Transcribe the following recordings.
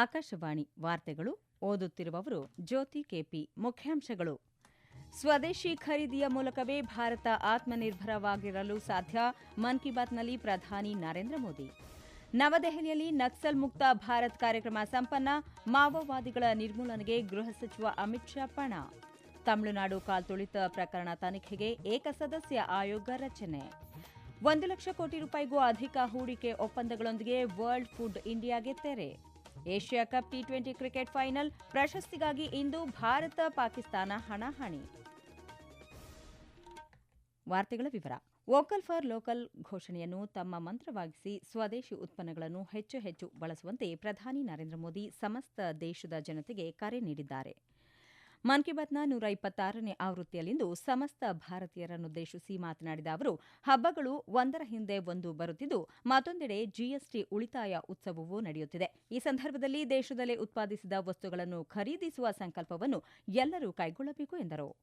ಆಕಾಶವಾಣಿ ವಾರ್ತೆಗಳು ಓದುತ್ತಿರುವವರು ಜ್ಯೋತಿ ಕೆಪಿ ಮುಖ್ಯಾಂಶಗಳು. ಸ್ವದೇಶಿ ಖರೀದಿಯ ಮೂಲಕವೇ ಭಾರತ ಆತ್ಮನಿರ್ಭರವಾಗಿರಲು ಸಾಧ್ಯ. ಮನ್ ಕಿ ಬಾತ್ನಲ್ಲಿ ಪ್ರಧಾನಿ ನರೇಂದ್ರ ಮೋದಿ. ನವದೆಹಲಿಯಲ್ಲಿ ನಕ್ಸಲ್ ಮುಕ್ತ ಭಾರತ್ ಕಾರ್ಯಕ್ರಮ ಸಂಪನ್ನ. ಮಾವೋವಾದಿಗಳ ನಿರ್ಮೂಲನೆಗೆ ಗೃಹ ಸಚಿವ ಅಮಿತ್ ಶಾ ಪಣ. ತಮಿಳುನಾಡು ಕಾಲ್ತುಳಿತ ಪ್ರಕರಣ ತನಿಖೆಗೆ ಏಕಸದಸ್ಯ ಆಯೋಗ ರಚನೆ. ಒಂದು ಲಕ್ಷ ಕೋಟಿ ರೂಪಾಯಿಗೂ ಅಧಿಕ ಹೂಡಿಕೆ ಒಪ್ಪಂದಗಳೊಂದಿಗೆ ವರ್ಲ್ಡ್ ಫುಡ್ ಇಂಡಿಯಾಗೆ ತೆರೆ. Asia cup T twenty cricket final ಪ್ರಶಸ್ತಿಗಾಗಿ ಇಂದು ಭಾರತ ಪಾಕಿಸ್ತಾನ ಹಣಾಹಣಿ ವಾರ್ತೆಗಳ ವಿವರ. ವೋಕಲ್ ಫಾರ್ ಲೋಕಲ್ ಘೋಷಣೆಯನ್ನು ತಮ್ಮ ಮಂತ್ರವಾಗಿಸಿ ಸ್ವದೇಶಿ ಉತ್ಪನ್ನಗಳನ್ನು ಹೆಚ್ಚು ಹೆಚ್ಚು ಬಳಸುವಂತೆ ಪ್ರಧಾನಿ ನರೇಂದ್ರ ಮೋದಿ ಸಮಸ್ತ ದೇಶದ ಜನತೆಗೆ ಕರೆ ನೀಡಿದ್ದಾರೆ. ಮನ್ ಕಿ ಬಾತ್ನ ನೂರ ಇಪ್ಪತ್ತಾರನೇ ಆವೃತ್ತಿಯಲ್ಲಿಂದು ಸಮಸ್ತ ಭಾರತೀಯರನ್ನುದ್ದೇಶಿಸಿ ಮಾತನಾಡಿದ ಅವರು, ಹಬ್ಬಗಳು ಒಂದರ ಹಿಂದೆ ಒಂದು ಬರುತ್ತಿದ್ದು, ಮತ್ತೊಂದೆಡೆ ಜಿಎಸ್ಟಿ ಉಳಿತಾಯ ಉತ್ಸವವೂ ನಡೆಯುತ್ತಿದೆ. ಈ ಸಂದರ್ಭದಲ್ಲಿ ದೇಶದಲ್ಲೇ ಉತ್ಪಾದಿಸಿದ ವಸ್ತುಗಳನ್ನು ಖರೀದಿಸುವ ಸಂಕಲ್ಪವನ್ನು ಎಲ್ಲರೂ ಕೈಗೊಳ್ಳಬೇಕು ಎಂದರು.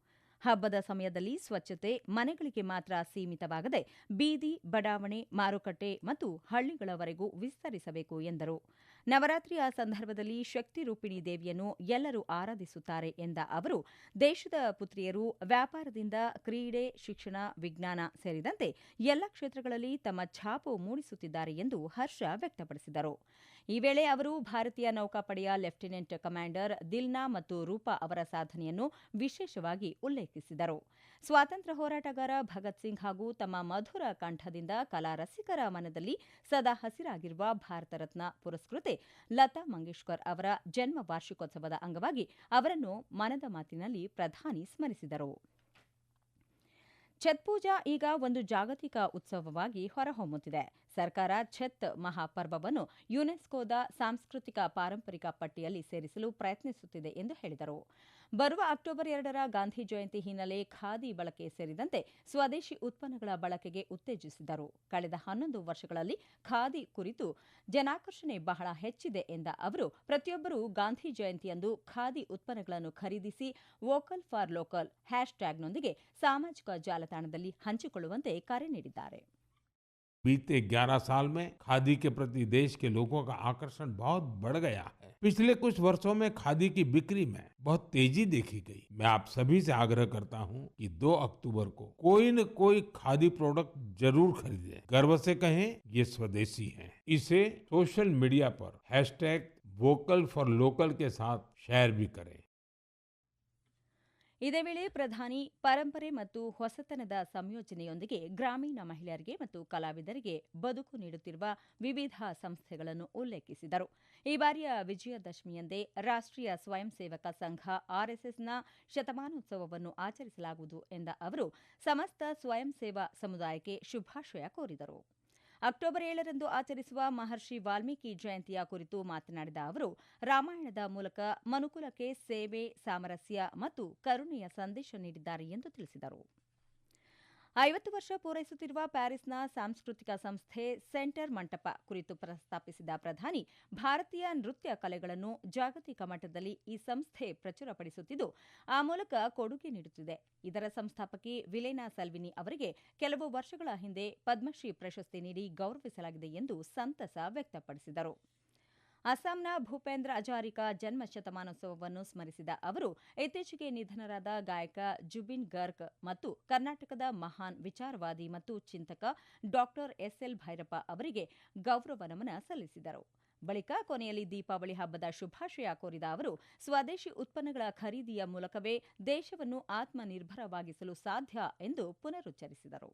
ಹಬ್ಬದ ಸಮಯದಲ್ಲಿ ಸ್ವಚ್ಛತೆ ಮನೆಗಳಿಗೆ ಮಾತ್ರ ಸೀಮಿತವಾಗದೆ, ಬೀದಿ, ಬಡಾವಣೆ, ಮಾರುಕಟ್ಟೆ ಮತ್ತು ಹಳ್ಳಿಗಳವರೆಗೂ ವಿಸ್ತರಿಸಬೇಕು ಎಂದರು. ನವರಾತ್ರಿಯ ಸಂದರ್ಭದಲ್ಲಿ ಶಕ್ತಿ ರೂಪಿಣಿ ದೇವಿಯನ್ನು ಎಲ್ಲರೂ ಆರಾಧಿಸುತ್ತಾರೆ ಎಂದ ಅವರು, ದೇಶದ ಪುತ್ರಿಯರು, ವ್ಯಾಪಾರದಿಂದ ಕ್ರೀಡೆ, ಶಿಕ್ಷಣ, ವಿಜ್ಞಾನ ಸೇರಿದಂತೆ ಎಲ್ಲ ಕ್ಷೇತ್ರಗಳಲ್ಲಿ ತಮ್ಮ ಛಾಪು ಮೂಡಿಸುತ್ತಿದ್ದಾರೆ ಎಂದು ಹರ್ಷ ವ್ಯಕ್ತಪಡಿಸಿದರು. ಈ ವೇಳೆ ಅವರು ಭಾರತೀಯ ನೌಕಾಪಡೆಯ ಲೆಫ್ಟಿನೆಂಟ್ ಕಮಾಂಡರ್ ದಿಲ್ನಾ ಮತ್ತು ರೂಪಾ ಅವರ ಸಾಧನೆಯನ್ನು ವಿಶೇಷವಾಗಿ ಉಲ್ಲೇಖಿಸಿದರು. ಸ್ವಾತಂತ್ರ್ಯ ಹೋರಾಟಗಾರ ಭಗತ್ ಸಿಂಗ್ ಹಾಗೂ ತಮ್ಮ ಮಧುರ ಕಂಠದಿಂದ ಕಲಾ ರಸಿಕರ ಮನದಲ್ಲಿ ಸದಾ ಹಸಿರಾಗಿರುವ ಭಾರತ ರತ್ನ ಪುರಸ್ಕೃತೆ ಲತಾ ಮಂಗೇಶ್ಕರ್ ಅವರ ಜನ್ಮ ವಾರ್ಷಿಕೋತ್ಸವದ ಅಂಗವಾಗಿ ಅವರನ್ನು ಮನದ ಮಾತಿನಲ್ಲಿ ಪ್ರಧಾನಿ ಸ್ಮರಿಸಿದರು. ಛತ್ ಪೂಜಾ ಈಗ ಒಂದು ಜಾಗತಿಕ ಉತ್ಸವವಾಗಿ ಹೊರಹೊಮ್ಮುತ್ತಿದೆ. ಸರ್ಕಾರ ಛತ್ ಮಹಾಪರ್ವವನ್ನು ಯುನೆಸ್ಕೋದ ಸಾಂಸ್ಕೃತಿಕ ಪಾರಂಪರಿಕ ಪಟ್ಟಿಯಲ್ಲಿ ಸೇರಿಸಲು ಪ್ರಯತ್ನಿಸುತ್ತಿದೆ ಎಂದು ಹೇಳಿದರು. ಬರುವ ಅಕ್ಟೋಬರ್ ಎರಡರ ಗಾಂಧಿ ಜಯಂತಿ ಹಿನ್ನೆಲೆ ಖಾದಿ ಬಳಕೆ ಸೇರಿದಂತೆ ಸ್ವದೇಶಿ ಉತ್ಪನ್ನಗಳ ಬಳಕೆಗೆ ಉತ್ತೇಜಿಸಿದರು. ಕಳೆದ ಹನ್ನೊಂದು ವರ್ಷಗಳಲ್ಲಿ ಖಾದಿ ಕುರಿತು ಜನಾಕರ್ಷಣೆ ಬಹಳ ಹೆಚ್ಚಿದೆ ಎಂದ ಅವರು, ಪ್ರತಿಯೊಬ್ಬರೂ ಗಾಂಧಿ ಜಯಂತಿಯಂದು ಖಾದಿ ಉತ್ಪನ್ನಗಳನ್ನು ಖರೀದಿಸಿ ವೋಕಲ್ ಫಾರ್ ಲೋಕಲ್ ಹ್ಯಾಶ್ ಟ್ಯಾಗ್ನೊಂದಿಗೆ ಸಾಮಾಜಿಕ ಜಾಲತಾಣದಲ್ಲಿ ಹಂಚಿಕೊಳ್ಳುವಂತೆ ಕರೆ ನೀಡಿದ್ದಾರೆ. बीते 11 साल में खादी के प्रति देश के लोगों का आकर्षण बहुत बढ़ गया है। पिछले कुछ वर्षों में खादी की बिक्री में बहुत तेज़ी देखी गई। मैं आप सभी से आग्रह करता हूँ कि 2 अक्टूबर को कोई न कोई खादी प्रोडक्ट ज़रूर खरीदें। गर्व से कहें, ये स्वदेशी है। इसे सोशल मीडिया पर हैशटैग वोकल फॉर लोकल के साथ शेयर भी करें। ಇದೇ ವೇಳೆ ಪ್ರಧಾನಿ ಪರಂಪರೆ ಮತ್ತು ಹೊಸತನದ ಸಂಯೋಜನೆಯೊಂದಿಗೆ ಗ್ರಾಮೀಣ ಮಹಿಳೆಯರಿಗೆ ಮತ್ತು ಕಲಾವಿದರಿಗೆ ಬದುಕು ನೀಡುತ್ತಿರುವ ವಿವಿಧ ಸಂಸ್ಥೆಗಳನ್ನು ಉಲ್ಲೇಖಿಸಿದರು. ಈ ಬಾರಿಯ ವಿಜಯದಶಮಿಯಂದೇ ರಾಷ್ಟ್ರೀಯ ಸ್ವಯಂ ಸೇವಕ ಸಂಘ ಆರ್ಎಸ್ಎಸ್ನ ಶತಮಾನೋತ್ಸವವನ್ನು ಆಚರಿಸಲಾಗುವುದು ಎಂದ ಅವರು, ಸಮಸ್ತ ಸ್ವಯಂ ಸೇವಾ ಸಮುದಾಯಕ್ಕೆ ಶುಭಾಶಯ ಕೋರಿದರು. ಅಕ್ಟೋಬರ್ ಏಳರಂದು ಆಚರಿಸುವ ಮಹರ್ಷಿ ವಾಲ್ಮೀಕಿ ಜಯಂತಿಯ ಕುರಿತು ಮಾತನಾಡಿದ ಅವರು, ರಾಮಾಯಣದ ಮೂಲಕ ಮನುಕುಲಕ್ಕೆ ಸೇವೆ, ಸಾಮರಸ್ಯ ಮತ್ತು ಕರುಣೆಯ ಸಂದೇಶ ನೀಡಿದ್ದಾರೆ ಎಂದು ತಿಳಿಸಿದರು. ಐವತ್ತು ವರ್ಷ ಪೂರೈಸುತ್ತಿರುವ ಪ್ಯಾರಿಸ್ನ ಸಾಂಸ್ಕೃತಿಕ ಸಂಸ್ಥೆ ಸೆಂಟರ್ ಮಂಟಪ ಕುರಿತು ಪ್ರಸ್ತಾಪಿಸಿದ ಪ್ರಧಾನಿ, ಭಾರತೀಯ ನೃತ್ಯ ಕಲೆಗಳನ್ನು ಜಾಗತಿಕ ಮಟ್ಟದಲ್ಲಿ ಈ ಸಂಸ್ಥೆ ಪ್ರಚುರಪಡಿಸುತ್ತಿದ್ದು, ಆ ಮೂಲಕ ಕೊಡುಗೆ ನೀಡುತ್ತಿದೆ. ಇದರ ಸಂಸ್ಥಾಪಕಿ ವಿಲೇನಾ ಸಲ್ವಿನಿ ಅವರಿಗೆ ಕೆಲವು ವರ್ಷಗಳ ಹಿಂದೆ ಪದ್ಮಶ್ರೀ ಪ್ರಶಸ್ತಿ ನೀಡಿ ಗೌರವಿಸಲಾಗಿದೆ ಎಂದು ಸಂತಸ ವ್ಯಕ್ತಪಡಿಸಿದರು. ಅಸ್ಸಾಂನ ಭೂಪೇಂದ್ರ ಅಜಾರಿಕಾ ಜನ್ಮ ಶತಮಾನೋತ್ಸವವನ್ನು ಸ್ಮರಿಸಿದ ಅವರು, ಇತ್ತೀಚೆಗೆ ನಿಧನರಾದ ಗಾಯಕ ಜುಬಿನ್ ಗರ್ಗ್ ಮತ್ತು ಕರ್ನಾಟಕದ ಮಹಾನ್ ವಿಚಾರವಾದಿ ಮತ್ತು ಚಿಂತಕ ಡಾಕ್ಟರ್ ಎಸ್ಎಲ್ ಭೈರಪ್ಪ ಅವರಿಗೆ ಗೌರವ ನಮನ ಸಲ್ಲಿಸಿದರು. ಬಳಿಕ ಕೊನೆಯಲ್ಲಿ ದೀಪಾವಳಿ ಹಬ್ಬದ ಶುಭಾಶಯ ಕೋರಿದ ಅವರು, ಸ್ವದೇಶಿ ಉತ್ಪನ್ನಗಳ ಖರೀದಿಯ ಮೂಲಕವೇ ದೇಶವನ್ನು ಆತ್ಮನಿರ್ಭರವಾಗಿಸಲು ಸಾಧ್ಯ ಎಂದು ಪುನರುಚ್ಚರಿಸಿದರು.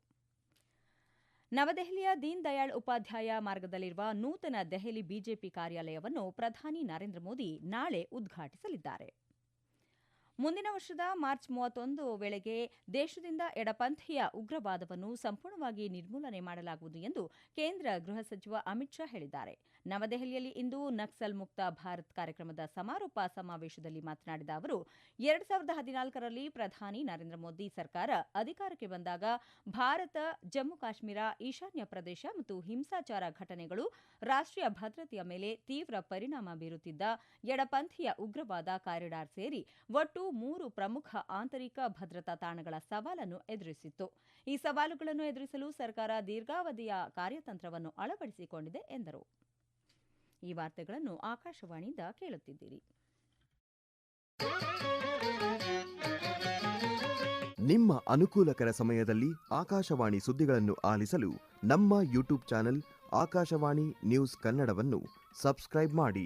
ನವದೆಹಲಿಯ ದೀನ್ ದಯಾಳ್ ಉಪಾಧ್ಯಾಯ ಮಾರ್ಗದಲ್ಲಿರುವ ನೂತನ ದೆಹಲಿ ಬಿಜೆಪಿ ಕಾರ್ಯಾಲಯವನ್ನು ಪ್ರಧಾನಿ ನರೇಂದ್ರ ಮೋದಿ ನಾಳೆ ಉದ್ಘಾಟಿಸಲಿದ್ದಾರೆ. ಮುಂದಿನ ವರ್ಷದ ಮಾರ್ಚ್ ಮೂವತ್ತೊಂದು ವೇಳೆಗೆ ದೇಶದಿಂದ ಎಡಪಂಥೀಯ ಉಗ್ರವಾದವನ್ನು ಸಂಪೂರ್ಣವಾಗಿ ನಿರ್ಮೂಲನೆ ಮಾಡಲಾಗುವುದು ಎಂದು ಕೇಂದ್ರ ಗೃಹ ಸಚಿವ ಅಮಿತ್ ಶಾ ಹೇಳಿದ್ದಾರೆ. ನವದೆಹಲಿಯಲ್ಲಿ ಇಂದು ನಕ್ಸಲ್ ಮುಕ್ತ ಭಾರತ್ ಕಾರ್ಯಕ್ರಮದ ಸಮಾರೋಪ ಸಮಾವೇಶದಲ್ಲಿ ಮಾತನಾಡಿದ ಅವರು, ಎರಡ್ ಸಾವಿರದ ಹದಿನಾಲ್ಕರಲ್ಲಿ ಪ್ರಧಾನಿ ನರೇಂದ್ರ ಮೋದಿ ಸರ್ಕಾರ ಅಧಿಕಾರಕ್ಕೆ ಬಂದಾಗ ಭಾರತ, ಜಮ್ಮು ಕಾಶ್ಮೀರ, ಈಶಾನ್ಯ ಪ್ರದೇಶ ಮತ್ತು ಹಿಂಸಾಚಾರ ಘಟನೆಗಳು ರಾಷ್ಟ್ರೀಯ ಭದ್ರತೆಯ ಮೇಲೆ ತೀವ್ರ ಪರಿಣಾಮ ಬೀರುತ್ತಿದ್ದ ಎಡಪಂಥೀಯ ಉಗ್ರವಾದ ಕಾರಿಡಾರ್ ಸೇರಿ ಒಟ್ಟು ಮೂರು ಪ್ರಮುಖ ಆಂತರಿಕ ಭದ್ರತಾ ತಾಣಗಳ ಸವಾಲನ್ನು ಎದುರಿಸಿತ್ತು. ಈ ಸವಾಲುಗಳನ್ನು ಎದುರಿಸಲು ಸರ್ಕಾರ ದೀರ್ಘಾವಧಿಯ ಕಾರ್ಯತಂತ್ರವನ್ನು ಅಳವಡಿಸಿಕೊಂಡಿದೆ ಎಂದರು. ಈ ವಾರ್ತೆಗಳನ್ನು ಆಕಾಶವಾಣಿಯಿಂದ ಕೇಳುತ್ತಿದ್ದೀರಿ. ನಿಮ್ಮ ಅನುಕೂಲಕರ ಸಮಯದಲ್ಲಿ ಆಕಾಶವಾಣಿ ಸುದ್ದಿಗಳನ್ನು ಆಲಿಸಲು ನಮ್ಮ ಯೂಟ್ಯೂಬ್ ಚಾನೆಲ್ ಆಕಾಶವಾಣಿ ನ್ಯೂಸ್ ಕನ್ನಡವನ್ನು ಸಬ್ಸ್ಕ್ರೈಬ್ ಮಾಡಿ.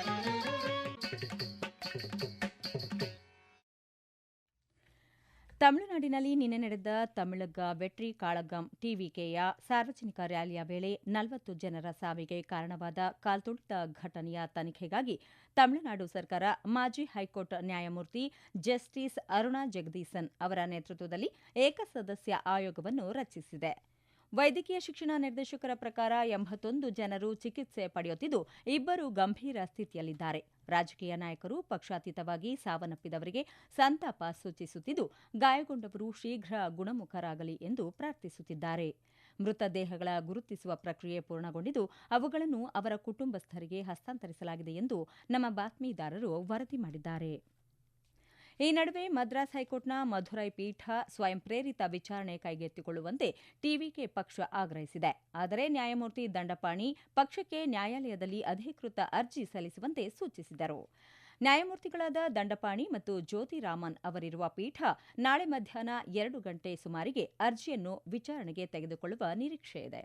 ತಮಿಳುನಾಡಿನಲ್ಲಿ ನಿನ್ನೆ ನಡೆದ ತಮಿಳಗ ವೆಟ್ರಿ ಕಾಳಗಂ ಟಿವಿಕೆಯ ಸಾರ್ವಜನಿಕ ರ್ಯಾಲಿಯ ವೇಳೆ ನಲವತ್ತು ಜನರ ಸಾವಿಗೆ ಕಾರಣವಾದ ಕಾಲ್ತುಳಿತ ಘಟನೆಯ ತನಿಖೆಗಾಗಿ ತಮಿಳುನಾಡು ಸರ್ಕಾರ ಮಾಜಿ ಹೈಕೋರ್ಟ್ ನ್ಯಾಯಮೂರ್ತಿ ಜಸ್ಟಿಸ್ ಅರುಣಾ ಜಗದೀಸನ್ ಅವರ ನೇತೃತ್ವದಲ್ಲಿ ಏಕಸದಸ್ಯ ಆಯೋಗವನ್ನು ರಚಿಸಿದೆ. ವೈದ್ಯಕೀಯ ಶಿಕ್ಷಣ ನಿರ್ದೇಶಕರ ಪ್ರಕಾರ ಎಂಬತ್ತೊಂದು ಜನರು ಚಿಕಿತ್ಸೆ ಪಡೆಯುತ್ತಿದ್ದು, ಇಬ್ಬರು ಗಂಭೀರ ಸ್ಥಿತಿಯಲ್ಲಿದ್ದಾರೆ. ರಾಜಕೀಯ ನಾಯಕರು ಪಕ್ಷಾತೀತವಾಗಿ ಸಾವನ್ನಪ್ಪಿದವರಿಗೆ ಸಂತಾಪ ಸೂಚಿಸುತ್ತಿದ್ದು, ಗಾಯಗೊಂಡವರು ಶೀಘ್ರ ಗುಣಮುಖರಾಗಲಿ ಎಂದು ಪ್ರಾರ್ಥಿಸುತ್ತಿದ್ದಾರೆ. ಮೃತದೇಹಗಳ ಗುರುತಿಸುವ ಪ್ರಕ್ರಿಯೆ ಪೂರ್ಣಗೊಂಡಿದ್ದು, ಅವುಗಳನ್ನು ಅವರ ಕುಟುಂಬಸ್ಥರಿಗೆ ಹಸ್ತಾಂತರಿಸಲಾಗಿದೆ ಎಂದು ನಮ್ಮ ಬಾತ್ಮೀದಾರರು ವರದಿ ಮಾಡಿದ್ದಾರೆ. ಈ ನಡುವೆ ಮದ್ರಾಸ್ ಹೈಕೋರ್ಟ್ನ ಮಧುರೈ ಪೀಠ ಸ್ವಯಂ ಪ್ರೇರಿತ ವಿಚಾರಣೆ ಕೈಗೆತ್ತಿಕೊಳ್ಳುವಂತೆ ಟಿವಿಕೆ ಪಕ್ಷ ಆಗ್ರಹಿಸಿದೆ. ಆದರೆ ನ್ಯಾಯಮೂರ್ತಿ ದಂಡಪಾಣಿ ಪಕ್ಷಕ್ಕೆ ನ್ಯಾಯಾಲಯದಲ್ಲಿ ಅಧಿಕೃತ ಅರ್ಜಿ ಸಲ್ಲಿಸುವಂತೆ ಸೂಚಿಸಿದರು. ನ್ಯಾಯಮೂರ್ತಿಗಳಾದ ದಂಡಪಾಣಿ ಮತ್ತು ಜ್ಯೋತಿರಾಮನ್ ಅವರಿರುವ ಪೀಠ ನಾಳೆ ಮಧ್ಯಾಹ್ನ ಎರಡು ಗಂಟೆ ಸುಮಾರಿಗೆ ಅರ್ಜಿಯನ್ನು ವಿಚಾರಣೆಗೆ ತೆಗೆದುಕೊಳ್ಳುವ ನಿರೀಕ್ಷೆಯಿದೆ.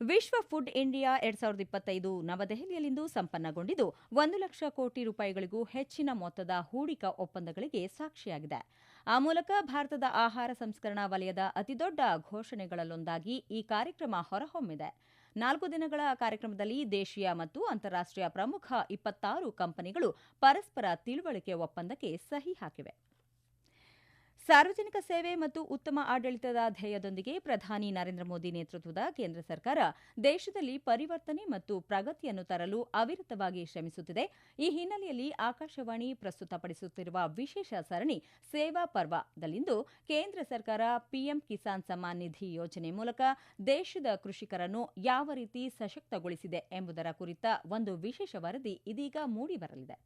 ವಿಶ್ವ ಫುಡ್ ಇಂಡಿಯಾ ಎರಡ್ ಸಾವಿರದ ಇಪ್ಪತ್ತೈದು ನವದೆಹಲಿಯಲ್ಲಿಂದು ಸಂಪನ್ನಗೊಂಡಿದ್ದು, ಒಂದು ಲಕ್ಷ ಕೋಟಿ ರೂಪಾಯಿಗಳಿಗೂ ಹೆಚ್ಚಿನ ಮೊತ್ತದ ಹೂಡಿಕಾ ಒಪ್ಪಂದಗಳಿಗೆ ಸಾಕ್ಷಿಯಾಗಿದೆ. ಆ ಮೂಲಕ ಭಾರತದ ಆಹಾರ ಸಂಸ್ಕರಣಾ ವಲಯದ ಅತಿದೊಡ್ಡ ಘೋಷಣೆಗಳಲ್ಲೊಂದಾಗಿ ಈ ಕಾರ್ಯಕ್ರಮ ಹೊರಹೊಮ್ಮಿದೆ. ನಾಲ್ಕು ದಿನಗಳ ಕಾರ್ಯಕ್ರಮದಲ್ಲಿ ದೇಶೀಯ ಮತ್ತು ಅಂತಾರಾಷ್ಟೀಯ ಪ್ರಮುಖ ಇಪ್ಪತ್ತಾರು ಕಂಪನಿಗಳು ಪರಸ್ಪರ ತಿಳುವಳಿಕೆ ಒಪ್ಪಂದಕ್ಕೆ ಸಹಿ ಹಾಕಿವೆ. ಸಾರ್ವಜನಿಕ ಸೇವೆ ಮತ್ತು ಉತ್ತಮ ಆಡಳಿತದ ಧ್ಯೇಯದೊಂದಿಗೆ ಪ್ರಧಾನಿ ನರೇಂದ್ರ ಮೋದಿ ನೇತೃತ್ವದ ಕೇಂದ್ರ ಸರ್ಕಾರ ದೇಶದಲ್ಲಿ ಪರಿವರ್ತನೆ ಮತ್ತು ಪ್ರಗತಿಯನ್ನು ತರಲು ಅವಿರತವಾಗಿ ಶ್ರಮಿಸುತ್ತಿದೆ. ಈ ಹಿನ್ನೆಲೆಯಲ್ಲಿ ಆಕಾಶವಾಣಿ ಪ್ರಸ್ತುತಪಡಿಸುತ್ತಿರುವ ವಿಶೇಷ ಸರಣಿ ಸೇವಾ ಪರ್ವದಲ್ಲಿಂದು ಕೇಂದ್ರ ಸರ್ಕಾರ ಪಿಎಂ ಕಿಸಾನ್ ಸಮ್ಮಾನ್ ನಿಧಿ ಯೋಜನೆ ಮೂಲಕ ದೇಶದ ಕೃಷಿಕರನ್ನು ಯಾವ ರೀತಿ ಸಶಕ್ತಗೊಳಿಸಿದೆ ಎಂಬುದರ ಕುರಿತ ಒಂದು ವಿಶೇಷ ವರದಿ ಇದೀಗ ಮೂಡಿಬರಲಿದೆ.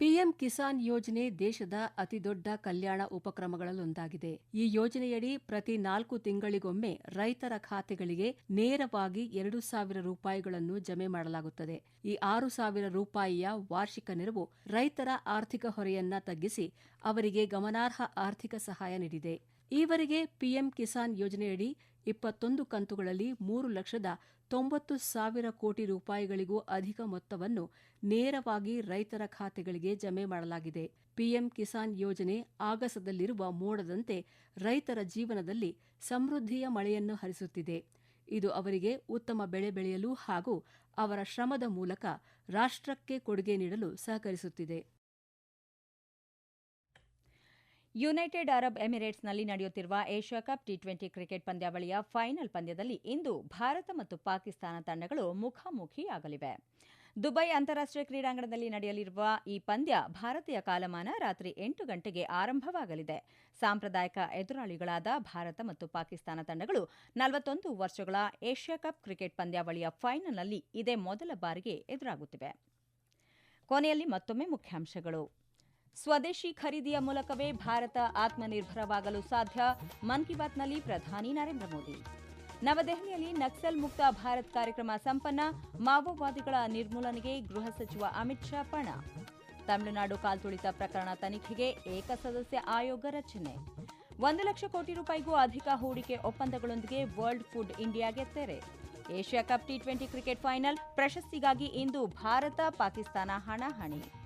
ಪಿಎಂ ಕಿಸಾನ್ ಯೋಜನೆ ದೇಶದ ಅತಿದೊಡ್ಡ ಕಲ್ಯಾಣ ಉಪಕ್ರಮಗಳಲ್ಲೊಂದಾಗಿದೆ. ಈ ಯೋಜನೆಯಡಿ ಪ್ರತಿ ನಾಲ್ಕು ತಿಂಗಳಿಗೊಮ್ಮೆ ರೈತರ ಖಾತೆಗಳಿಗೆ ನೇರವಾಗಿ ಎರಡು ಸಾವಿರ ರೂಪಾಯಿಗಳನ್ನು ಜಮೆ ಮಾಡಲಾಗುತ್ತದೆ. ಈ ಆರು ಸಾವಿರ ರೂಪಾಯಿಯ ವಾರ್ಷಿಕ ನೆರವು ರೈತರ ಆರ್ಥಿಕ ಹೊರೆಯನ್ನ ತಗ್ಗಿಸಿ ಅವರಿಗೆ ಗಮನಾರ್ಹ ಆರ್ಥಿಕ ಸಹಾಯ ನೀಡಿದೆ. ಈವರೆಗೆ ಪಿಎಂ ಕಿಸಾನ್ ಯೋಜನೆಯಡಿ ಇಪ್ಪತ್ತೊಂದು ಕಂತುಗಳಲ್ಲಿ ಮೂರು ಲಕ್ಷದ ತೊಂಬತ್ತು ಸಾವಿರ ಕೋಟಿ ರೂಪಾಯಿಗಳಿಗೂ ಅಧಿಕ ಮೊತ್ತವನ್ನು ನೇರವಾಗಿ ರೈತರ ಖಾತೆಗಳಿಗೆ ಜಮೆ ಮಾಡಲಾಗಿದೆ. ಪಿಎಂ ಕಿಸಾನ್ ಯೋಜನೆ ಆಗಸದಲ್ಲಿರುವ ಮೋಡದಂತೆ ರೈತರ ಜೀವನದಲ್ಲಿ ಸಮೃದ್ಧಿಯ ಮಳೆಯನ್ನು ಹರಿಸುತ್ತಿದೆ. ಇದು ಅವರಿಗೆ ಉತ್ತಮ ಬೆಳೆ ಬೆಳೆಯಲು ಹಾಗೂ ಅವರ ಶ್ರಮದ ಮೂಲಕ ರಾಷ್ಟ್ರಕ್ಕೆ ಕೊಡುಗೆ ನೀಡಲು ಸಹಕರಿಸುತ್ತಿದೆ. ಯುನೈಟೆಡ್ ಅರಬ್ ಎಮಿರೇಟ್ಸ್ನಲ್ಲಿ ನಡೆಯುತ್ತಿರುವ Asia cup T twenty cricket ಪಂದ್ಯಾವಳಿಯ ಫೈನಲ್ ಪಂದ್ಯದಲ್ಲಿ ಇಂದು ಭಾರತ ಮತ್ತು ಪಾಕಿಸ್ತಾನ ತಂಡಗಳು ಮುಖಾಮುಖಿಯಾಗಲಿವೆ. ದುಬೈ ಅಂತಾರಾಷ್ಟೀಯ ಕ್ರೀಡಾಂಗಣದಲ್ಲಿ ನಡೆಯಲಿರುವ ಈ ಪಂದ್ಯ ಭಾರತೀಯ ಕಾಲಮಾನ ರಾತ್ರಿ ಎಂಟು ಗಂಟೆಗೆ ಆರಂಭವಾಗಲಿದೆ. ಸಾಂಪ್ರದಾಯಿಕ ಎದುರಾಳಿಗಳಾದ ಭಾರತ ಮತ್ತು ಪಾಕಿಸ್ತಾನ ತಂಡಗಳು ನಲವತ್ತೊಂದು ವರ್ಷಗಳ ಏಷ್ಯಾ ಕಪ್ ಕ್ರಿಕೆಟ್ ಪಂದ್ಯಾವಳಿಯ ಫೈನಲ್ನಲ್ಲಿ ಇದೇ ಮೊದಲ ಬಾರಿಗೆ ಎದುರಾಗುತ್ತಿವೆ. ಕೊನೆಯಲ್ಲಿ ಮತ್ತೊಮ್ಮೆ ಮುಖ್ಯಾಂಶಗಳು. ಸ್ವದೇಶಿ ಖರೀದಿಯ ಮೂಲಕವೇ ಭಾರತ ಆತ್ಮನಿರ್ಭರವಾಗಲು ಸಾಧ್ಯ. ಮನ್ ಕಿ ಬಾತ್ನಲ್ಲಿ ಪ್ರಧಾನಿ ನರೇಂದ್ರ ಮೋದಿ. ನವದೆಹಲಿಯಲ್ಲಿ ನಕ್ಸಲ್ ಮುಕ್ತ ಭಾರತ್ ಕಾರ್ಯಕ್ರಮ ಸಂಪನ್ನ. ಮಾವೋವಾದಿಗಳ ನಿರ್ಮೂಲನೆಗೆ ಗೃಹ ಸಚಿವ ಅಮಿತ್ ಶಾ ಪಣ. ತಮಿಳುನಾಡು ಕಾಲ್ತುಳಿತ ಪ್ರಕರಣ ತನಿಖೆಗೆ ಏಕಸದಸ್ಯ ಆಯೋಗ ರಚನೆ. ಒಂದು ಲಕ್ಷ ಕೋಟಿ ರೂಪಾಯಿಗೂ ಅಧಿಕ ಹೂಡಿಕೆ ಒಪ್ಪಂದಗಳೊಂದಿಗೆ ವರ್ಲ್ಡ್ ಫುಡ್ ಇಂಡಿಯಾಗೆ ತೆರೆ. Asia cup T twenty cricket final ಪ್ರಶಸ್ತಿಗಾಗಿ ಇಂದು ಭಾರತ ಪಾಕಿಸ್ತಾನ ಹಣಾಹಣಿ.